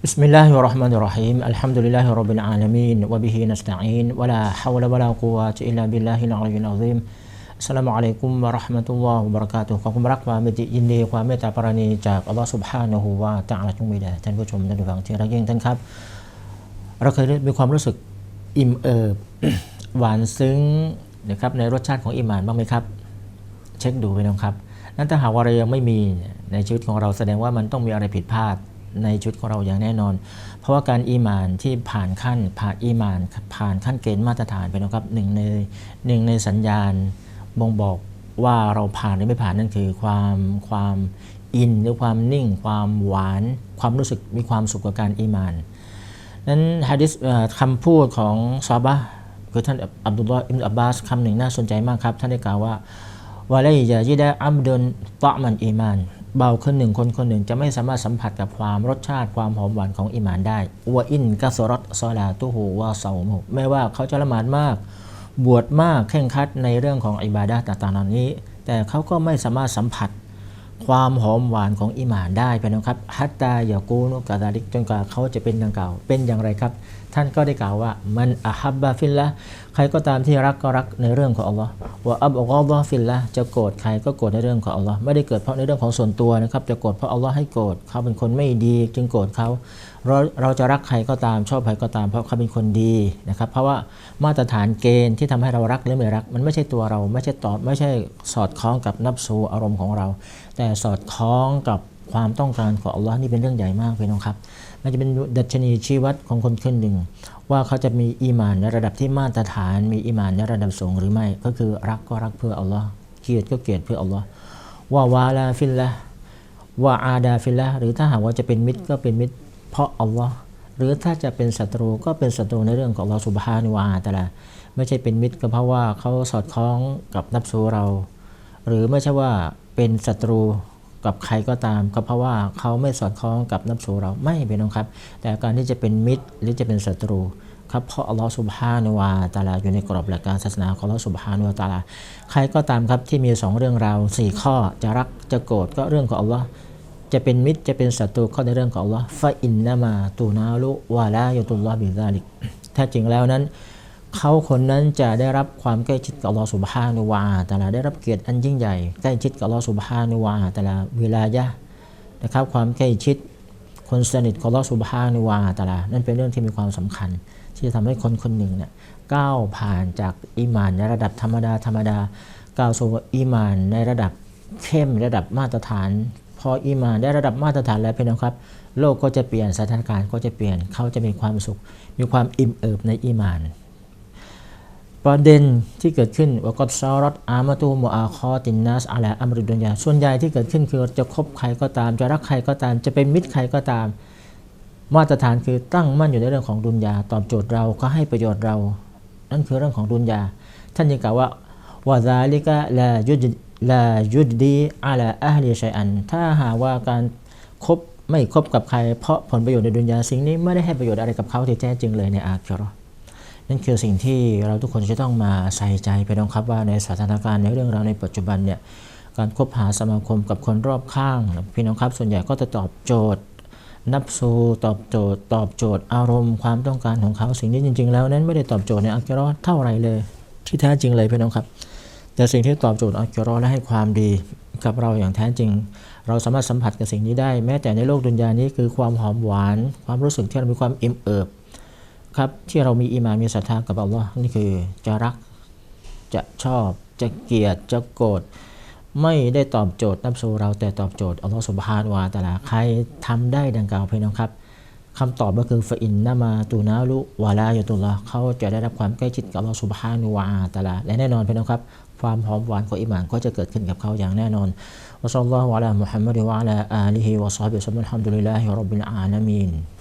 بسم الله الرحمن الرحيم الحمد لله رب العالمين وبه نستعين ولا حول ولا قوة إلا بالله العلي العظيم อัสสลามุอะลัยกุมวะเราะห์มะตุลลอฮ์วะบะเราะกาตุฮ์ขอบคุณรักความเมตตายินดีความเมตตาปราณีจากอัลลอฮ์ سبحانه และ تعالى จงมีแด่ท่านผู้ชมท่านผู้ฟังที่รักยิ่งท่านครับ เราเคยมีความรู้สึกอิ่มเอิบ หวานซึ้งนะครับในรสชาติของอิมานบ้างไหมครับ เช็คดูไปนะครับ นั้นถ้าหากว่าเรายังไม่มีในชีวิตของเราแสดงว่ามันต้องมีอะไรผิดพลาด ในชีวิตของเราอย่างแน่นอน เพราะว่าการอีมานที่ผ่านขั้นผ่านอีมาน ผ่านขั้นเกณฑ์มาตรฐานไปนะครับหนึ่งในหนึ่งในสัญญาณบ่งบอกว่าเราผ่านหรือไม่ผ่านนั่นคือความความอินหรือความนิ่ง ความหวาน ความรู้สึกมีความสุขกับการอีมานนั้นฮะดิษคำพูดของซาบะคือท่านอับดุลลอฮ์อิมอับบาสคำหนึ่งน่าสนใจมากครับ ท่านได้กล่าวว่า วะเลยะยิดะอัมดนตะมันอีมาน เบาขึ้นหนึ่งคนคนหนึ่งจะไม่สามารถสัมผัสกับความรสชาติความหอมหวานของอิมานได้วะอินกัสรตซอลาตุหูวะเซามุไม่ว่าเขาจะละหมาดมาก บวชมากเข่งคัดในเรื่องของอิบาดะต่างๆเหล่านี้ แต่เขาก็ไม่สามารถสัมผัส ความหอมหวานของอิหมานได้ไปนะครับฮัตตายากูนุกาดาลิกจนกว่าเขาจะเป็นดังกล่าวเป็นอย่างไรครับ ท่านก็ได้กล่าวว่ามันอะฮับบาฟิลละใครก็ตามที่รักก็รักในเรื่องของอัลลอฮ์ว่าอับอัลลอฮ์ฟิลละจะโกรธใครก็โกรธในเรื่องของอัลลอฮ์ไม่ได้เกิดเพราะในเรื่องของส่วนตัวนะครับจะโกรธเพราะอัลลอฮ์ให้โกรธเขาเป็นคนไม่ดีจึงโกรธเขา เราเราจะรักใครก็ตามชอบใครก็ตาม เพราะเขาเป็นคนดีนะครับ เพราะว่ามาตรฐานเกณฑ์ที่ทำให้เรารักหรือไม่รัก มันไม่ใช่ตัวเราไม่ใช่ตอบไม่ใช่สอดคล้องกับนับสูอารมณ์ของเรา แต่สอดคล้องกับความต้องการของอัลลอฮ์นี่เป็นเรื่องใหญ่มากพี่น้องครับมันจะเป็นดัชนีชี้วัดของคนคนหนึ่ง ว่าเขาจะมีอีมานในระดับที่มาตรฐาน มีอีมานในระดับสูงหรือไม่ ก็คือรักก็รักเพื่ออัลลอฮ์เกลียดก็เกลียดเพื่ออัลลอฮ์ว่าวาลาฟิลละว่าอาดาฟิลละหรือถ้าหากว่าจะเป็นมิตรก็เป็นมิตร เพราะอัลลอฮ์หรือถ้าจะเป็นศัตรูก็เป็นศัตรูในเรื่องของอัลอสุบฮานุวาตะละไม่ใช่เป็นมิตรก็เพราะว่าเขาสอดคล้องกับนับสูเรา หรือไม่ใช่ว่าเป็นศัตรูกับใครก็ตามก็เพราะว่าเขาไม่สอดคล้องกับนับสูเราไม่เป็นองครับ แต่การที่จะเป็นมิตรหรือจะเป็นศัตรูครับเพราะอัลลอฮ์สุบฮานุวาตาลาอยู่ในกรอบหลักการศาสนาของอัลลอฮ์สุบฮานุวาตาลาใครก็ตามครับที่มีสองเรื่องราวสี่ข้อจะรักจะโกรธก็เรื่องของอัลลอฮ์ จะเป็นมิตรจะเป็นศัตรูเข้อในเรื่องของอัลลอฮ์ฟาอินนามาตูนาลุวาลายุตุลลอฮ์บิซาลิกแท้จริงแล้วนั้น เขาคนนั้นจะได้รับความใกล้ชิดกับอัลลอฮ์สุบฮานุวาตาลาได้รับเกียรติอันยิ่งใหญ่ใกล้ชิดกับอัลลอฮ์สุบฮานุวาตาลาเวลายะนะครับความใกล้ชิดคนสนิทของอัลลอฮ์สุบฮานุวาตาลานั่นเป็นเรื่องที่มีความสำคัญ ที่จะทำให้คนคนหนึ่งเนี่ยก้าวผ่านจากอิมานในระดับธรรมดาธรรมดาก้าวสู่อิมานในระดับเข้มระดับมาตรฐาน พออิมานได้ระดับมาตรฐานแล้วพี่น้องครับ โลกก็จะเปลี่ยนสถานการณ์ก็จะเปลี่ยนเขาจะมีความสุข มีความอิ่มเอิบในอิมาน ประเด็นที่เกิดขึ้นว่ากอซารอตอามาตูมอาคอตินนัสอาลาอัมรุดุนยาส่วนใหญ่ที่เกิดขึ้นคือจะคบใครก็ตาม จะรักใครก็ตาม จะเป็นมิตรใครก็ตาม มาตรฐานคือตั้งมั่นอยู่ในเรื่องของดุนยาตอบโจทย์เราก็ให้ประโยชน์เรา นั่นคือเรื่องของดุนยาท่านยังกล่าวว่าวาซาลิกะลายุด ลายุดดีอาลาอัลลีชัยอัน ถ้าหาว่าการคบไม่คบกับใคร เพราะผลประโยชน์ในดุนยาสิ่งนี้ไม่ได้ให้ประโยชน์อะไรกับเขาที่แท้จริงเลยในอาคิราะห์นั่นคือสิ่งที่เราทุกคนจะต้องมาใส่ใจไปน้องครับว่าในสถานการณ์ในเรื่องราวในปัจจุบันเนี่ยการคบหาสมาคมกับคนรอบข้าง พี่น้องครับส่วนใหญ่ก็จะตอบโจทย์นับสูตอบโจทย์ ตอบโจทย์อารมณ์ความต้องการของเขาสิ่งนี้จริง ๆ แล้วนั้นไม่ได้ตอบโจทย์ในอัลกิรอเท่าไรเลย ที่แท้จริงเลยพี่น้องครับ แต่สิ่งที่ตอบโจทย์อัลกิรอและให้ความดีกับเราอย่างแท้จริง เราสามารถสัมผัสกับสิ่งนี้ได้ แม้แต่ในโลกดุนยานี้คือความหอมหวาน ความรู้สึกที่เรามีความอิ่มเอิบครับที่เรามีอีมานมีศรัทธากับอัลลอฮ์นี่คือจะรักจะชอบจะเกลียดจะโกรธไม่ได้ตอบโจทย์นับสูเราแต่ตอบโจทย์อัลลอฮ์สุบฮานวาตาลาใครทำได้ดังกล่าวเพี่น้องครับ คำตอบก็คือฟอินนามาตูนาลุวาลายตุลละเขาจะได้รับความใกล้ชิดกับเราสุบฮานุวาตาลาและแน่นอนพี่น้องครับ ความหอมหวานของอิมานก็จะเกิดขึ้นกับเขาอย่างแน่นอนวะซัลลัลลอฮุอะลามุฮัมมัดวะอะลาอาลีฮิวะซอฮบิซัลลัมอัลฮัมดุลิลลาฮิร็อบบิลอาลามีน